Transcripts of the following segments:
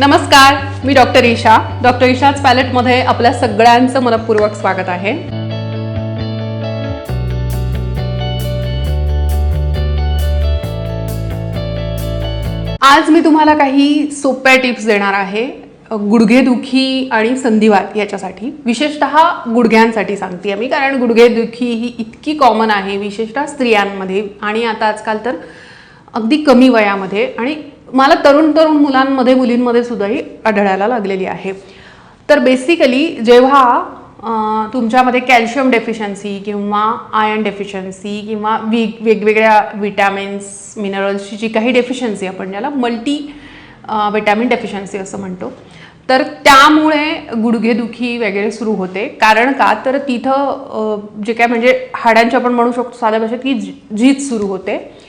नमस्कार मी doctor Isha. Doctor ईशाच पॅलेटमध्ये आपल्या सगळ्यांचं मनपूर्वक स्वागत आहे. आज मी तुम्हाला काही सोप्या टिप्स देणार आहे. गुडघेदुखी आणि संधिवात याच्यासाठी. विशेषतः गुडघ्यांसाठी सांगते मी कारण गुडघेदुखी ही इतकी कॉमन आहे विशेषतः स्त्रियांमध्ये. आणि आता आजकाल तर अगदी कमी वयामध्ये आणि मला तरुण तरुण मुलांमध्ये मुलींमध्ये सुद्धा ही आढळायला लागलेली आहे. तर बेसिकली जेव्हा तुमच्यामध्ये कॅल्शियम डेफिशियन्सी किंवा आयर्न डेफिशियन्सी किंवा वेग वेगवेगळ्या विटॅमिन्स मिनरल्सची जी काही डेफिशियन्सी आपण ज्याला मल्टी विटॅमिन डेफिशियन्सी असं म्हणतो तर त्यामुळे गुडघेदुखी वगैरे सुरू होते. कारण का? तर तिथं जे काय म्हणजे हाडांची आपण म्हणू शकतो साध्या भाषेत की झी- झीज सुरू होते.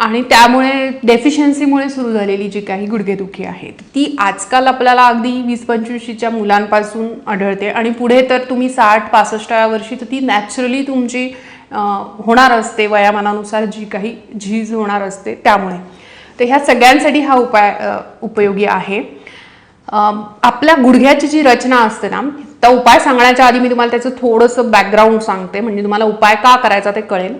आणि त्यामुळे डेफिशियन्सीमुळे सुरू झालेली जी काही गुडघेदुखी आहे ती आजकाल आपल्याला अगदी वीस पंचवीसच्या मुलांपासून आढळते. आणि पुढे तर तुम्ही साठ पासष्टाव्या वर्षी तर ती नॅचरली तुमची होणार असते. वयामानानुसार जी काही झीज होणार असते त्यामुळे. तर ह्या सगळ्यांसाठी हा उपाय उपयोगी आहे. आपल्या गुडघ्याची जी रचना असते ना त्या उपाय सांगण्याच्या आधी मी तुम्हाला त्याचं थोडंसं बॅकग्राऊंड सांगते. म्हणजे तुम्हाला उपाय का करायचा ते कळेल.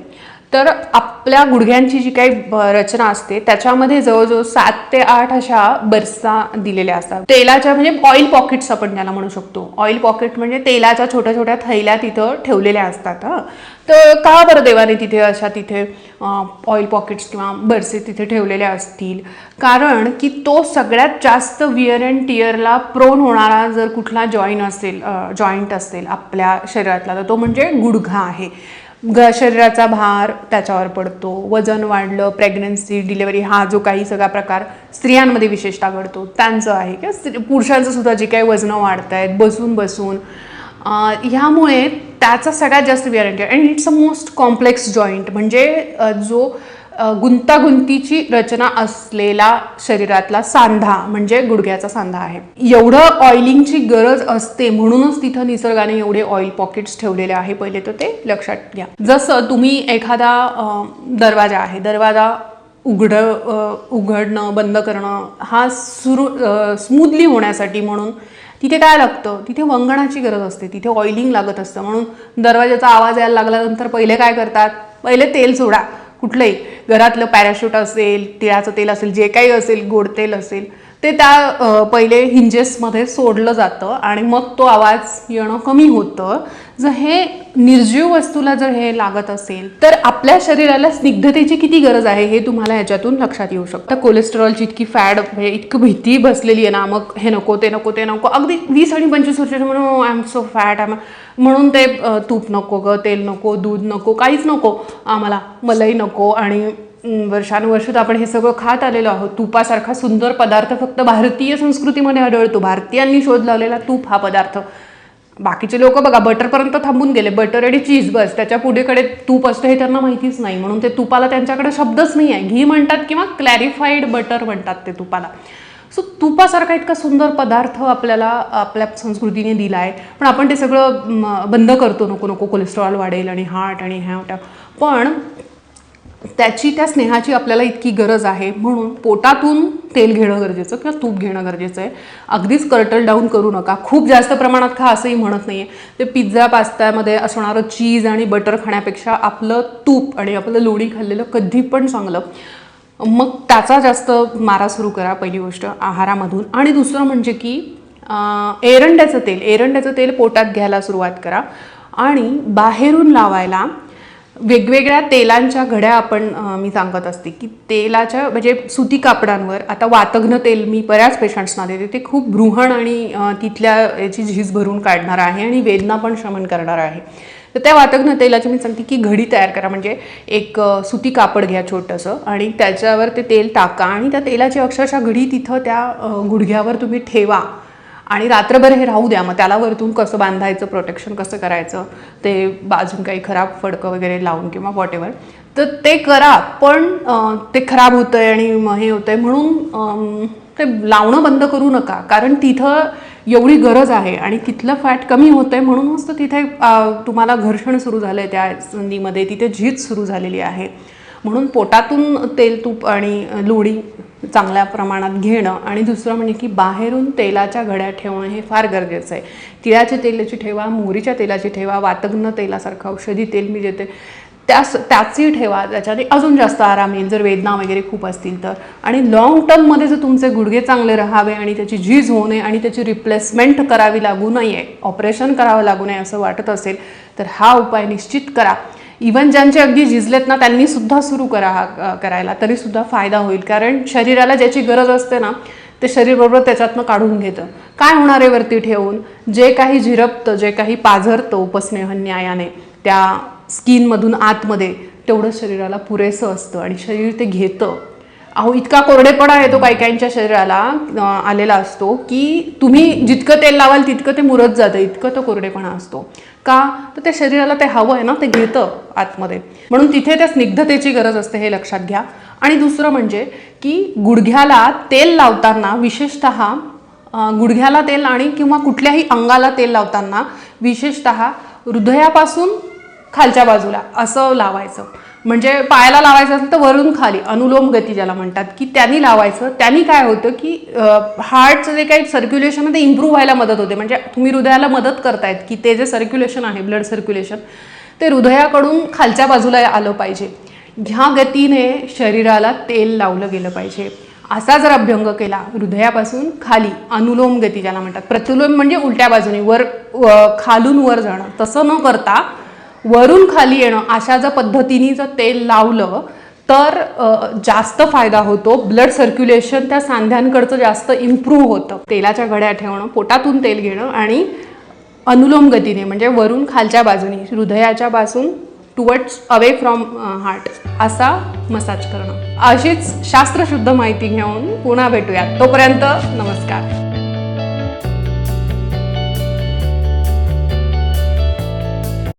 तर आपल्या गुडघ्यांची जी काही रचना असते त्याच्यामध्ये जवळजवळ सात ते आठ अशा बर्सा दिलेल्या असतात. तेलाच्या म्हणजे ऑइल पॉकेट्स आपण त्याला म्हणू शकतो. ऑइल पॉकेट म्हणजे तेलाच्या छोट्या छोट्या थैल्या तिथं ठेवलेल्या असतात हां. तर का बरं देवाने तिथे अशा तिथे ऑइल पॉकेट्स किंवा बर्से तिथे ठेवलेल्या असतील? कारण की तो सगळ्यात जास्त विअर अँड टिअरला प्रोन होणारा जर कुठला जॉईन असेल जॉईंट असेल आपल्या शरीरातला तर तो म्हणजे गुडघा आहे. ग शरीराचा भार त्याच्यावर पडतो वजन वाढलं प्रेग्नन्सी डिलिव्हरी हा जो काही सगळा प्रकार स्त्रियांमध्ये विशेषतः घडतो त्यांचं आहे. किंवा स्त्री- पुरुषांचं सुद्धा जे काही वजनं वाढत आहेत बसून बसून ह्यामुळे त्याचा सगळ्यात जास्त wear and it's a most complex joint म्हणजे जो गुंतागुंतीची रचना असलेला शरीरातला सांधा म्हणजे गुडघ्याचा सांधा आहे. एवढं ऑइलिंगची गरज असते म्हणूनच तिथं निसर्गाने एवढे ऑइल पॉकेट्स ठेवलेले आहे. पहिले तर ते लक्षात घ्या. जसं तुम्ही एखादा दरवाजा आहे. दरवाजा उघड उघडणं बंद करणं हा सुरू स्मूथली होण्यासाठी म्हणून तिथे काय लागतं? तिथे वंगणाची गरज असते. तिथे ऑइलिंग लागत असतं. म्हणून दरवाजाचा आवाज यायला लागल्यानंतर पहिले काय करतात? पहिले तेल सोडा. कुठलंही घरातलं पॅराशूट असेल तिळाचं तेल असेल जे काही असेल गोड तेल असेल ते त्या पहिले हिंजेसमध्ये सोडलं जातं आणि मग तो आवाज येणं कमी होतं. जर हे निर्जीव वस्तूला जर हे लागत असेल तर आपल्या शरीराला स्निग्धतेची किती गरज आहे हे तुम्हाला याच्यातून लक्षात येऊ शकतं. कोलेस्ट्रॉलची इतकी फॅड म्हणजे इतकी भीती बसलेली आहे ना मग हे नको ते नको ते नको. अगदी वीस आणि पंचवीस वर्षाचे म्हणून I am so fat I म्हणून ते तूप नको ग तेल नको दूध नको काहीच नको. आम्हाला मलई नको आणि वर्षानुवर्षात आपण हे सगळं खात आलेलो आहोत. तुपासारखा सुंदर पदार्थ फक्त भारतीय संस्कृतीमध्ये आढळतो. भारतीयांनी शोध लावलेला तूप हा पदार्थ. बाकीचे लोक बघा बटरपर्यंत थांबून गेले. बटर आणि चीज बस. त्याच्या पुढेकडे तूप असतं हे त्यांना माहितीच नाही. म्हणून ते तुपाला त्यांच्याकडे शब्दच नाही आहे. घी म्हणतात किंवा क्लॅरिफाईड बटर म्हणतात ते तुपाला. सो तुपासारखा इतका सुंदर पदार्थ आपल्याला आपल्या संस्कृतीने दिला आहे पण आपण ते सगळं बंद करतो. नको नको कोलेस्ट्रॉल वाढेल आणि हार्ट आणि ह्या पण त्याची त्या स्नेहाची आपल्याला इतकी गरज आहे. म्हणून पोटातून तेल घेणं गरजेचं किंवा तूप घेणं गरजेचं आहे. अगदीच कर्टल डाऊन करू नका. खूप जास्त प्रमाणात खा असंही म्हणत नाही आहे ते पिझ्झा पास्त्यामध्ये असणारं चीज आणि बटर खाण्यापेक्षा आपलं तूप आणि आपलं लोणी खाल्लेलं कधी पण चांगलं. मग त्याचा जास्त मारा सुरू करा पहिली गोष्ट आहारामधून. आणि दुसरं म्हणजे की एरंड्याचं तेल. एरंड्याचं तेल पोटात घ्यायला सुरुवात करा. आणि बाहेरून लावायला वेगवेगळ्या तेलांच्या घड्या आपण मी सांगत असते की तेलाच्या म्हणजे सुती कापडांवर आता वातघ्न तेल मी बऱ्याच पेशंट्सना देते ते खूप बृहण आणि तिथल्या याची झीज भरून काढणार आहे आणि वेदना पण शमन करणार आहे. तर त्या वातघ्न तेलाची मी सांगते की घडी तयार करा म्हणजे एक सुती कापड घ्या छोटंसं आणि त्याच्यावर ते तेल टाका आणि त्या तेलाची अक्षरशः घडी तिथं त्या गुडघ्यावर तुम्ही ठेवा. आणि रात्रभर हे राहू द्या. मग त्याला वरतून कसं बांधायचं प्रोटेक्शन कसं करायचं ते बाजून काही खराब फडकं वगैरे लावून किंवा वॉट तर ते करा पण ते खराब होतं आहे आणि मग हे होतं आहे म्हणून ते लावणं बंद करू नका. कारण तिथं एवढी गरज आहे आणि तिथलं फॅट कमी होतं आहे म्हणूनच तर तिथे तुम्हाला घर्षण सुरू झालं आहे त्या संधीमध्ये. तिथे झीज सुरू झालेली आहे. म्हणून पोटातून तेल तूप आणि लोणी चांगल्या प्रमाणात घेणं आणि दुसरं म्हणजे की बाहेरून तेलाच्या घड्या ठेवणं हे फार गरजेचं आहे. तिळाच्या तेलाची ठेवा मोहरीच्या तेलाची ठेवा वातग्न तेलासारखं औषधी तेल मी देते. त्यास त्याची ठेवा त्याच्याने अजून जास्त आराम येईल. जर वेदना वगैरे खूप असतील तर. आणि लॉंग टर्ममध्ये जर तुमचे गुडघे चांगले राहावे आणि त्याची झीज होऊ नये आणि त्याची रिप्लेसमेंट करावी लागू नये ऑपरेशन करावं लागू नये असं वाटत असेल तर हा उपाय निश्चित करा. इवन ज्यांचे अगदी झिजलेत ना त्यांनी सुद्धा सुरू करा हा करायला. तरी सुद्धा फायदा होईल. कारण शरीराला ज्याची गरज असते ना ते शरीर बरोबर त्याच्यातनं काढून घेतं. काय होणार आहे वरती ठेवून? जे काही झिरपतं जे काही पाझरतं उपस्नेह न्यायाने त्या स्किनमधून आतमध्ये तेवढं शरीराला पुरेसं असतं आणि शरीर ते घेतं. अहो इतका कोरडेपणा येतो काही काहींच्या शरीराला आलेला असतो की तुम्ही जितकं तेल लावाल तितकं ते मुरत जातं इतकं तो कोरडेपणा असतो. का? तर त्या शरीराला ते हवं आहे ना ते घेतं आतमध्ये. म्हणून तिथे त्या स्निग्धतेची गरज असते हे लक्षात घ्या. आणि दुसरं म्हणजे की गुडघ्याला तेल लावताना विशेषत गुडघ्याला तेल आणि किंवा कुठल्याही अंगाला तेल लावताना विशेषत हृदयापासून खालच्या बाजूला असं लावायचं. म्हणजे पायाला लावायचं असेल तर वरून खाली अनुलोम गती ज्याला म्हणतात की त्यांनी लावायचं. त्यांनी काय होतं की हार्टचं जे काही सर्क्युलेशन आहे ते इम्प्रूव्ह व्हायला मदत होते. म्हणजे तुम्ही हृदयाला मदत करतायत की ते जे सर्क्युलेशन आहे ब्लड सर्क्युलेशन ते हृदयाकडून खालच्या बाजूला आलं पाहिजे. ह्या गतीने शरीराला तेल लावलं गेलं पाहिजे. असा जर अभ्यंग केला हृदयापासून खाली अनुलोम गती ज्याला म्हणतात प्रतिलोम म्हणजे उलट्या बाजूने वर खालून वर जाणं. तसं न करता वरून खाली येणं अशा जर पद्धतीने जर तेल लावलं तर जास्त फायदा होतो. ब्लड सर्क्युलेशन त्या सांध्यांकडचं जास्त इम्प्रूव्ह होतं. तेलाच्या घड्या ठेवणं पोटातून तेल घेणं आणि अनुलोम गतीने म्हणजे वरून खालच्या बाजूने हृदयाच्या पासून टुवर्ड्स अवे फ्रॉम हार्ट असा मसाज करणं. अशीच शास्त्रशुद्ध माहिती घेऊन पुन्हा भेटूयात. तोपर्यंत नमस्कार.